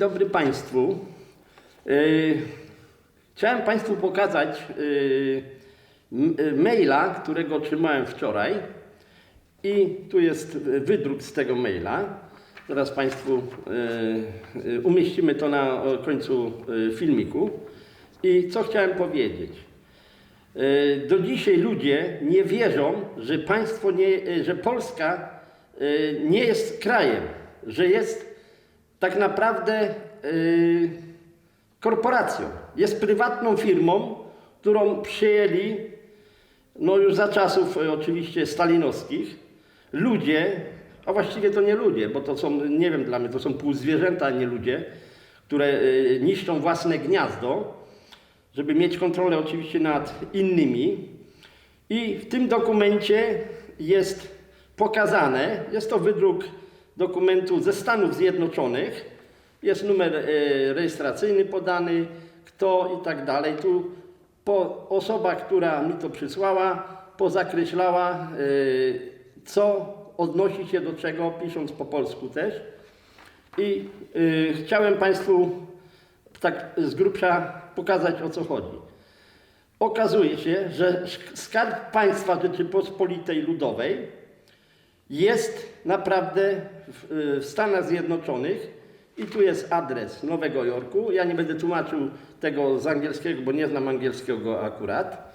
dobry Państwu. Yy, Chciałem Państwu pokazać m- yy, maila, którego otrzymałem wczoraj. I tu jest wydruk z tego maila. Zaraz Państwu umieścimy to na końcu filmiku. I co chciałem powiedzieć? Do dzisiaj ludzie nie wierzą, że państwo nie, że Polska nie jest krajem, że jest tak naprawdę yy, korporacją. Jest prywatną firmą, którą przyjęli no już za czasów e, oczywiście stalinowskich ludzie, a właściwie to nie ludzie, bo to są, nie wiem dla mnie, to są półzwierzęta, a nie ludzie, które y, niszczą własne gniazdo, żeby mieć kontrolę oczywiście nad innymi. I w tym dokumencie jest pokazane, jest to wydruk dokumentu ze Stanów Zjednoczonych, jest numer e, rejestracyjny podany, kto i tak dalej. Tu po, osoba, która mi to przysłała, pozakreślała, e, co odnosi się do czego, pisząc po polsku też. I e, chciałem Państwu tak z grubsza pokazać o co chodzi. Okazuje się, że Skarb Państwa Rzeczypospolitej Ludowej jest naprawdę w, w Stanach Zjednoczonych i tu jest adres Nowego Jorku. Ja nie będę tłumaczył tego z angielskiego, bo nie znam angielskiego akurat.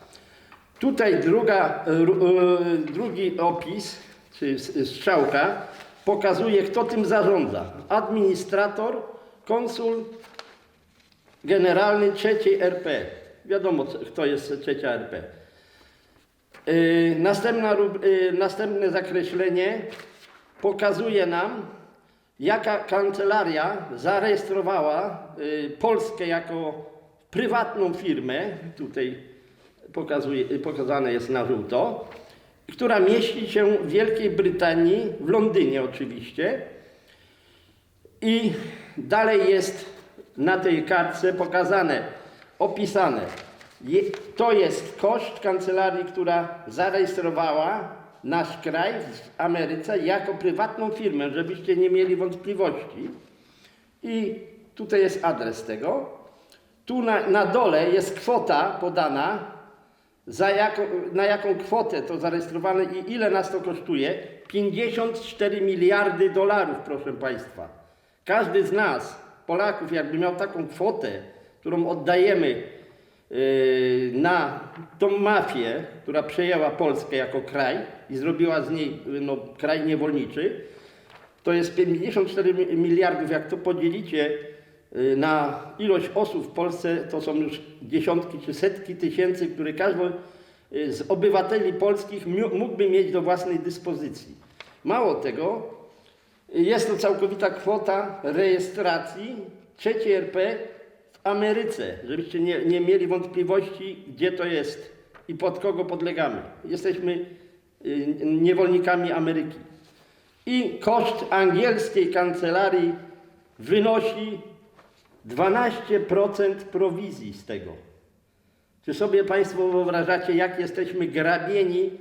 Tutaj druga, ru- e, drugi opis, czy strzałka, pokazuje, kto tym zarządza. Administrator, konsul generalny trzeciej RP. Wiadomo, kto jest trzecia RP. Yy, Następna, yy, następne zakreślenie pokazuje nam, jaka kancelaria zarejestrowała yy, Polskę jako prywatną firmę, tutaj pokazuje, pokazane jest na żółto, która mieści się w Wielkiej Brytanii, w Londynie oczywiście. I dalej jest na tej kartce pokazane, opisane. To jest koszt kancelarii, która zarejestrowała nasz kraj w Ameryce jako prywatną firmę, żebyście nie mieli wątpliwości. I tutaj jest adres tego. Tu na, na dole jest kwota podana, za jaką, na jaką kwotę to zarejestrowane i ile nas to kosztuje? 54 miliardy dolarów, proszę Państwa. Każdy z nas, Polaków, jakby miał taką kwotę, którą oddajemy na tą mafię, która przejęła Polskę jako kraj i zrobiła z niej no, kraj niewolniczy, to jest 54 mi- miliardów. Jak to podzielicie y, na ilość osób w Polsce, to są już dziesiątki czy setki tysięcy, które każdy y, z obywateli polskich mógłby mieć do własnej dyspozycji. Mało tego, y, jest to całkowita kwota rejestracji trzeciej RP Ameryce, żebyście nie, nie mieli wątpliwości, gdzie to jest i pod kogo podlegamy. Jesteśmy y, niewolnikami Ameryki. I koszt angielskiej kancelarii wynosi 12% prowizji z tego. Czy sobie Państwo wyobrażacie, jak jesteśmy grabieni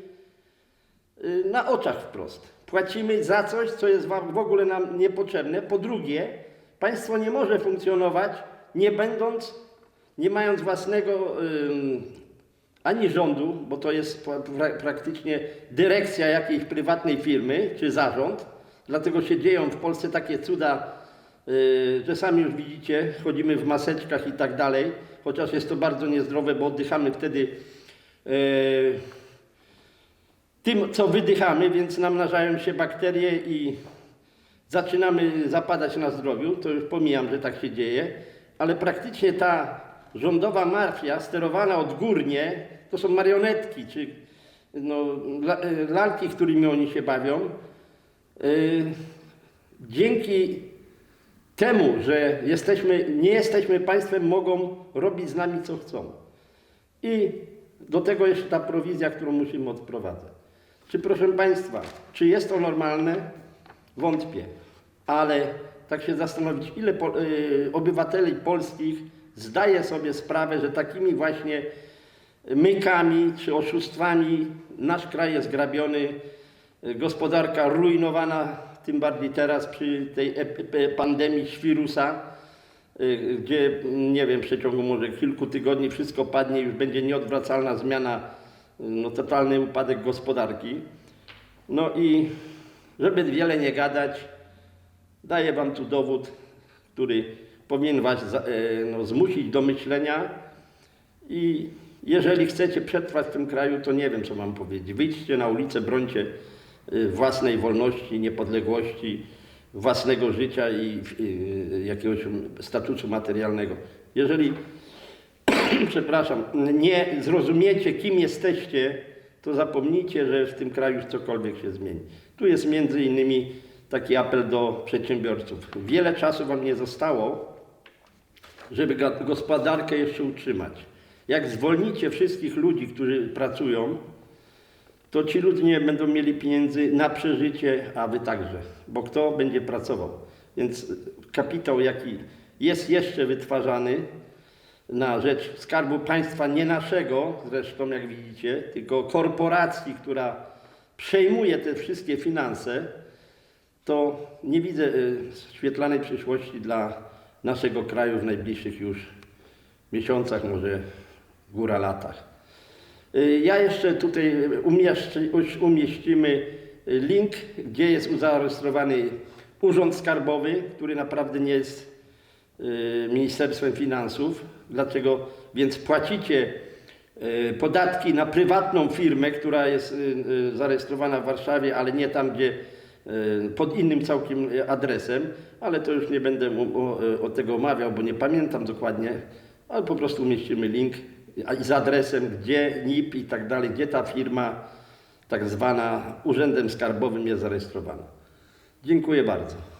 y, na oczach wprost? Płacimy za coś, co jest w ogóle nam niepotrzebne. Po drugie, państwo nie może funkcjonować, nie będąc, nie mając własnego ani rządu, bo to jest pra- pra- praktycznie dyrekcja jakiejś prywatnej firmy czy zarząd. Dlatego się dzieją w Polsce takie cuda, yy, że sami już widzicie, chodzimy w maseczkach i tak dalej, chociaż jest to bardzo niezdrowe, bo oddychamy wtedy yy, tym, co wydychamy, więc namnażają się bakterie i zaczynamy zapadać na zdrowiu. To już pomijam, że tak się dzieje, ale praktycznie ta rządowa mafia sterowana odgórnie to są marionetki, czy no, y, lalki, którymi oni się bawią. Yy, dzięki temu, że jesteśmy, nie jesteśmy państwem, mogą robić z nami co chcą. I do tego jeszcze ta prowizja, którą musimy odprowadzać. Czy proszę Państwa, czy jest to normalne? Wątpię. Ale tak się zastanowić, ile po, y, obywateli polskich zdaje sobie sprawę, że takimi właśnie mykami czy oszustwami nasz kraj jest grabiony, gospodarka rujnowana, tym bardziej teraz przy tej pandemii świrusa. y, gdzie nie wiem, w przeciągu może kilku tygodni wszystko padnie, już będzie nieodwracalna zmiana, y, no, totalny upadek gospodarki. No i żeby wiele nie gadać, daję Wam tu dowód, który powinien Was e, no, zmusić do myślenia i jeżeli chcecie przetrwać w tym kraju, to nie wiem, co mam powiedzieć. Wyjdźcie na ulicę, brońcie y, własnej wolności, niepodległości, własnego życia i jakiegoś statusu materialnego. Jeżeli, przepraszam, nie zrozumiecie, kim jesteście, to zapomnijcie, że w tym kraju cokolwiek się zmieni. Tu jest między innymi taki apel do przedsiębiorców. Wiele czasu Wam nie zostało, żeby gospodarkę jeszcze utrzymać. Jak zwolnicie wszystkich ludzi, którzy pracują, to ci ludzie nie będą mieli pieniędzy na przeżycie, a wy także, bo kto będzie pracował? Więc kapitał, jaki jest jeszcze wytwarzany na rzecz skarbu państwa, nie naszego, zresztą jak widzicie, tylko korporacji, która przejmuje te wszystkie finanse, to nie widzę y, świetlanej przyszłości dla naszego kraju w najbliższych już miesiącach, może góra latach. Y, Ja jeszcze tutaj umieścimy link, gdzie jest zarejestrowany Urząd Skarbowy, który naprawdę nie jest y, Ministerstwem Finansów. Dlaczego? Więc płacicie y, podatki na prywatną firmę, która jest y, y, zarejestrowana w Warszawie, ale nie tam, gdzie y, pod innym całkiem y, adresem, ale to już nie będę mu- o, o tego omawiał, bo nie pamiętam dokładnie, ale po prostu umieścimy link z adresem, gdzie NIP i tak dalej, gdzie ta firma tak zwana Urzędem Skarbowym jest zarejestrowana. Dziękuję bardzo.